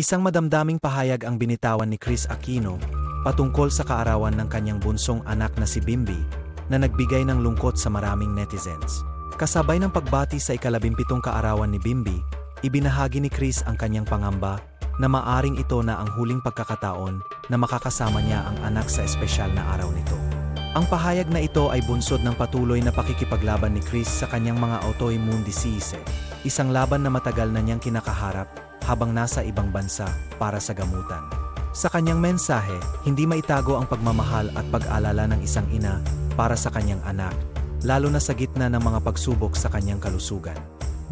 Isang madamdaming pahayag ang binitawan ni Chris Aquino patungkol sa kaarawan ng kanyang bunsong anak na si Bimbi na nagbigay ng lungkot sa maraming netizens. Kasabay ng pagbati sa ikalabimpitong kaarawan ni Bimbi, ibinahagi ni Chris ang kanyang pangamba na maaring ito na ang huling pagkakataon na makakasama niya ang anak sa espesyal na araw nito. Ang pahayag na ito ay bunsod ng patuloy na pakikipaglaban ni Chris sa kanyang mga autoimmune disease, isang laban na matagal na niyang kinakaharap habang nasa ibang bansa para sa gamutan. Sa kanyang mensahe, hindi maitago ang pagmamahal at pag-alala ng isang ina para sa kanyang anak, lalo na sa gitna ng mga pagsubok sa kanyang kalusugan.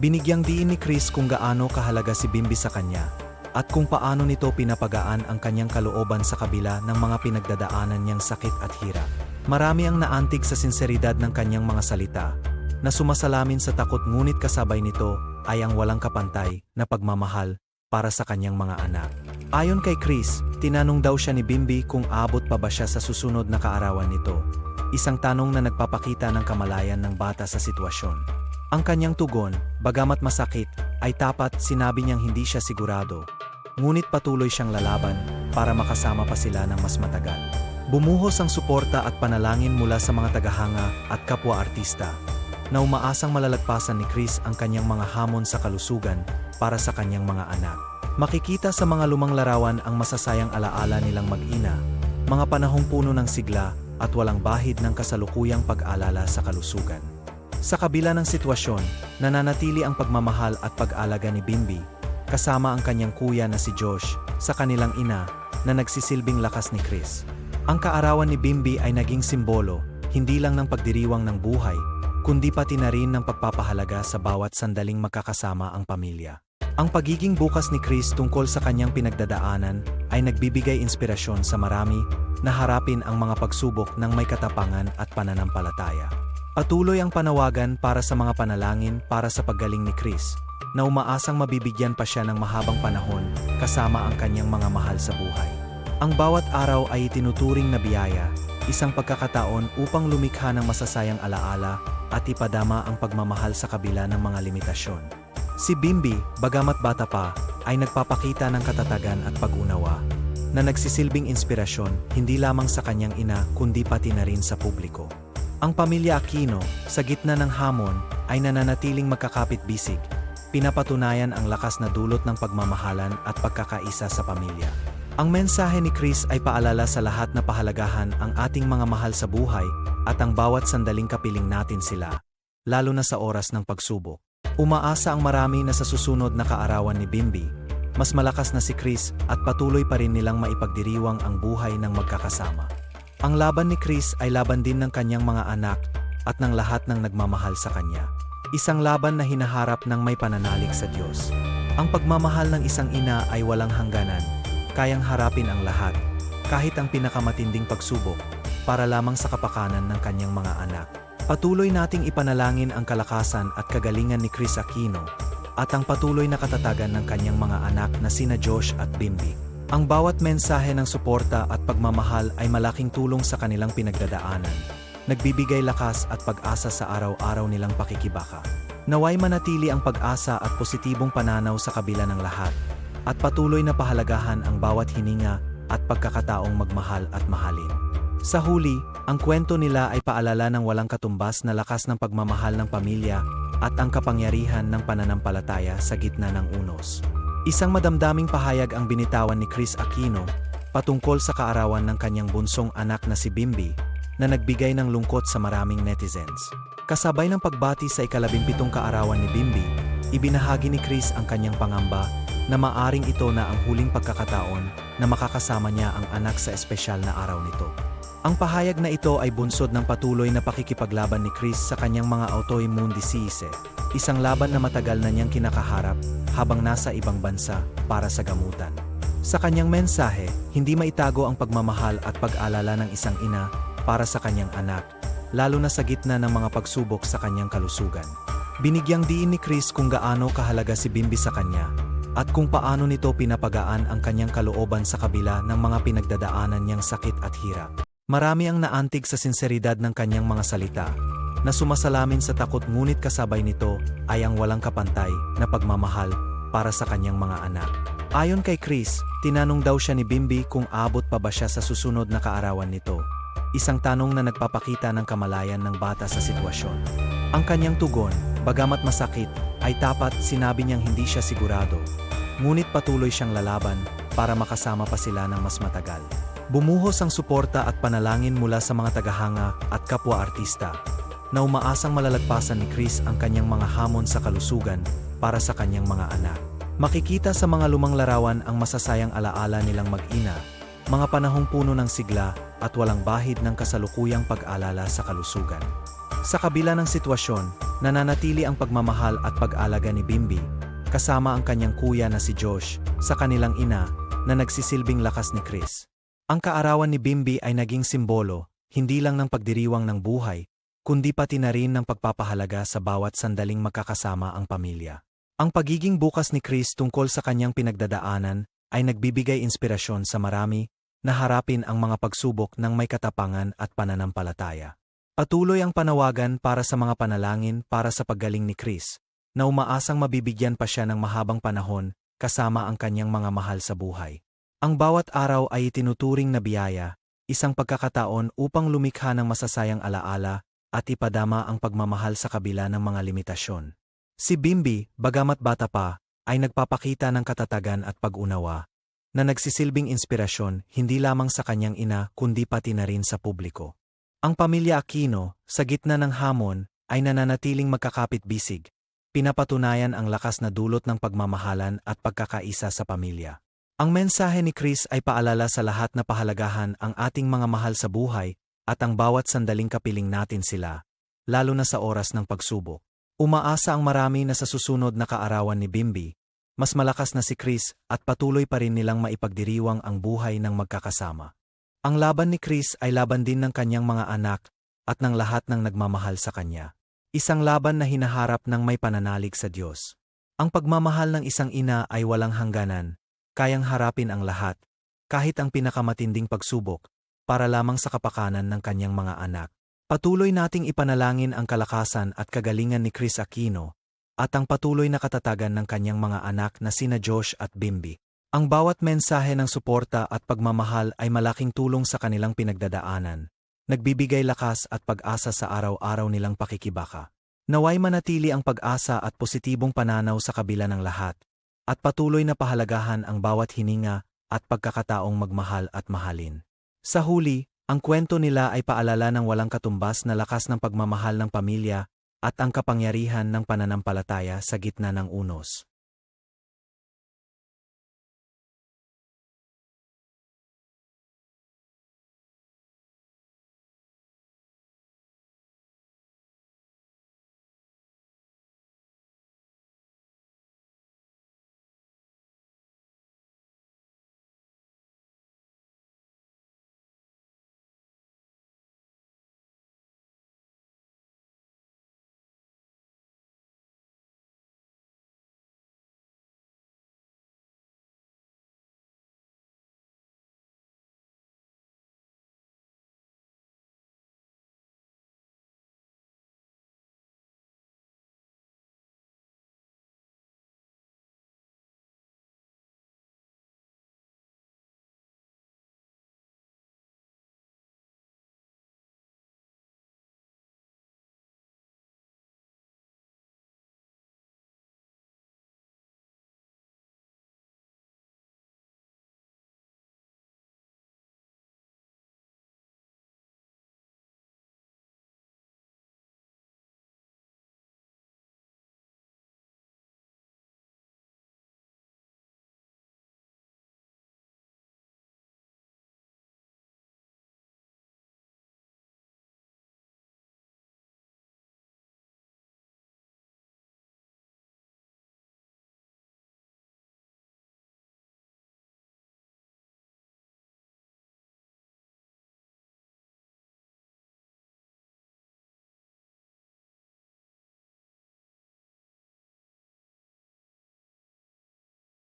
Binigyang diin ni Chris kung gaano kahalaga si Bimbi sa kanya at kung paano nito pinapagaan ang kanyang kalooban sa kabila ng mga pinagdadaanan niyang sakit at hirap. Marami ang naantig sa sinseridad ng kanyang mga salita, na sumasalamin sa takot ngunit kasabay nito ay ang walang kapantay na pagmamahal para sa kanyang mga anak. Ayon kay Chris, tinanong daw siya ni Bimbi kung abot pa ba siya sa susunod na kaarawan nito. Isang tanong na nagpapakita ng kamalayan ng bata sa sitwasyon. Ang kanyang tugon, bagamat masakit, ay tapat sinabi niyang hindi siya sigurado. Ngunit patuloy siyang lalaban para makasama pa sila ng mas matagal. Bumuhos ang suporta at panalangin mula sa mga tagahanga at kapwa artista na umaasang malalagpasan ni Chris ang kanyang mga hamon sa kalusugan para sa kanyang mga anak. Makikita sa mga lumang larawan ang masasayang alaala nilang mag-ina, mga panahong puno ng sigla at walang bahid ng kasalukuyang pag-alala sa kalusugan. Sa kabila ng sitwasyon, nananatili ang pagmamahal at pag-alaga ni Bimbi, kasama ang kanyang kuya na si Josh, sa kanilang ina, na nagsisilbing lakas ni Chris. Ang kaarawan ni Bimbi ay naging simbolo, hindi lang ng pagdiriwang ng buhay, kundi pati na rin ng pagpapahalaga sa bawat sandaling magkakasama ang pamilya. Ang pagiging bukas ni Chris tungkol sa kanyang pinagdadaanan ay nagbibigay inspirasyon sa marami na harapin ang mga pagsubok ng may katapangan at pananampalataya. Patuloy ang panawagan para sa mga panalangin para sa paggaling ni Chris, na umaasang mabibigyan pa siya ng mahabang panahon kasama ang kanyang mga mahal sa buhay. Ang bawat araw ay itinuturing na biyaya, isang pagkakataon upang lumikha ng masasayang alaala at ipadama ang pagmamahal sa kabila ng mga limitasyon. Si Bimbi, bagamat bata pa, ay nagpapakita ng katatagan at pag-unawa, na nagsisilbing inspirasyon hindi lamang sa kanyang ina kundi pati na rin sa publiko. Ang pamilya Aquino, sa gitna ng hamon, ay nananatiling magkakapit-bisig, pinapatunayan ang lakas na dulot ng pagmamahalan at pagkakaisa sa pamilya. Ang mensahe ni Chris ay paalala sa lahat na pahalagahan ang ating mga mahal sa buhay at ang bawat sandaling kapiling natin sila, lalo na sa oras ng pagsubok. Umaasa ang marami na sa susunod na kaarawan ni Bimbi, mas malakas na si Chris at patuloy pa rin nilang maipagdiriwang ang buhay ng magkakasama. Ang laban ni Chris ay laban din ng kanyang mga anak at ng lahat ng nagmamahal sa kanya. Isang laban na hinaharap ng may pananalig sa Diyos. Ang pagmamahal ng isang ina ay walang hangganan, kayang harapin ang lahat, kahit ang pinakamatinding pagsubok, para lamang sa kapakanan ng kanyang mga anak. Patuloy nating ipanalangin ang kalakasan at kagalingan ni Chris Aquino at ang patuloy na katatagan ng kanyang mga anak na sina Josh at Bimbi. Ang bawat mensahe ng suporta at pagmamahal ay malaking tulong sa kanilang pinagdadaanan. Nagbibigay lakas at pag-asa sa araw-araw nilang pakikibaka. Naway manatili ang pag-asa at positibong pananaw sa kabila ng lahat at patuloy na pahalagahan ang bawat hininga at pagkakataong magmahal at mahalin. Sa huli, ang kwento nila ay paalala ng walang katumbas na lakas ng pagmamahal ng pamilya at ang kapangyarihan ng pananampalataya sa gitna ng unos. Isang madamdaming pahayag ang binitawan ni Chris Aquino patungkol sa kaarawan ng kanyang bunsong anak na si Bimbi na nagbigay ng lungkot sa maraming netizens. Kasabay ng pagbati sa ikalabimpitong kaarawan ni Bimbi, ibinahagi ni Chris ang kanyang pangamba na maaring ito na ang huling pagkakataon na makakasama niya ang anak sa espesyal na araw nito. Ang pahayag na ito ay bunsod ng patuloy na pakikipaglaban ni Chris sa kanyang mga autoimmune disease, isang laban na matagal na niyang kinakaharap habang nasa ibang bansa para sa gamutan. Sa kanyang mensahe, hindi maitago ang pagmamahal at pag-alala ng isang ina para sa kanyang anak, lalo na sa gitna ng mga pagsubok sa kanyang kalusugan. Binigyang diin ni Chris kung gaano kahalaga si Bimbi sa kanya, at kung paano nito pinapagaan ang kanyang kalooban sa kabila ng mga pinagdadaanan niyang sakit at hirap. Marami ang naantig sa sinseridad ng kanyang mga salita, na sumasalamin sa takot ngunit kasabay nito ay ang walang kapantay na pagmamahal para sa kanyang mga anak. Ayon kay Chris, tinanong daw siya ni Bimbi kung abot pa ba siya sa susunod na kaarawan nito. Isang tanong na nagpapakita ng kamalayan ng bata sa sitwasyon. Ang kanyang tugon, bagamat masakit, ay tapat sinabi niyang hindi siya sigurado. Ngunit patuloy siyang lalaban para makasama pa sila ng mas matagal. Bumuhos ang suporta at panalangin mula sa mga tagahanga at kapwa-artista na umaasang malalagpasan ni Chris ang kanyang mga hamon sa kalusugan para sa kanyang mga anak. Makikita sa mga lumang larawan ang masasayang alaala nilang mag-ina, mga panahong puno ng sigla at walang bahid ng kasalukuyang pag-alala sa kalusugan. Sa kabila ng sitwasyon, nananatili ang pagmamahal at pag-alaga ni Bimbi, kasama ang kanyang kuya na si Josh, sa kanilang ina, na nagsisilbing lakas ni Chris. Ang kaarawan ni Bimbi ay naging simbolo, hindi lang ng pagdiriwang ng buhay, kundi pati na rin ng pagpapahalaga sa bawat sandaling magkakasama ang pamilya. Ang pagiging bukas ni Chris tungkol sa kanyang pinagdadaanan ay nagbibigay inspirasyon sa marami na harapin ang mga pagsubok ng may katapangan at pananampalataya. Patuloy ang panawagan para sa mga panalangin para sa paggaling ni Chris, na umaasang mabibigyan pa siya ng mahabang panahon kasama ang kanyang mga mahal sa buhay. Ang bawat araw ay itinuturing na biyaya, isang pagkakataon upang lumikha ng masasayang alaala at ipadama ang pagmamahal sa kabila ng mga limitasyon. Si Bimbi, bagamat bata pa, ay nagpapakita ng katatagan at pag-unawa, na nagsisilbing inspirasyon hindi lamang sa kanyang ina kundi pati na rin sa publiko. Ang pamilya Aquino, sa gitna ng hamon, ay nananatiling magkakapit-bisig, pinapatunayan ang lakas na dulot ng pagmamahalan at pagkakaisa sa pamilya. Ang mensahe ni Chris ay paalala sa lahat na pahalagahan ang ating mga mahal sa buhay at ang bawat sandaling kapiling natin sila, lalo na sa oras ng pagsubok. Umaasa ang marami na sa susunod na kaarawan ni Bimbi, mas malakas na si Chris at patuloy pa rin nilang maipagdiriwang ang buhay ng magkakasama. Ang laban ni Chris ay laban din ng kanyang mga anak at ng lahat ng nagmamahal sa kanya. Isang laban na hinaharap ng may pananalig sa Diyos. Ang pagmamahal ng isang ina ay walang hangganan, kayang harapin ang lahat, kahit ang pinakamatinding pagsubok, para lamang sa kapakanan ng kanyang mga anak. Patuloy nating ipanalangin ang kalakasan at kagalingan ni Chris Aquino, at ang patuloy na katatagan ng kanyang mga anak na sina Josh at Bimbi. Ang bawat mensahe ng suporta at pagmamahal ay malaking tulong sa kanilang pinagdadaanan, nagbibigay lakas at pag-asa sa araw-araw nilang pakikibaka. Naway manatili ang pag-asa at positibong pananaw sa kabila ng lahat, at patuloy na pahalagahan ang bawat hininga at pagkakataong magmahal at mahalin. Sa huli, ang kwento nila ay paalala ng walang katumbas na lakas ng pagmamahal ng pamilya at ang kapangyarihan ng pananampalataya sa gitna ng unos.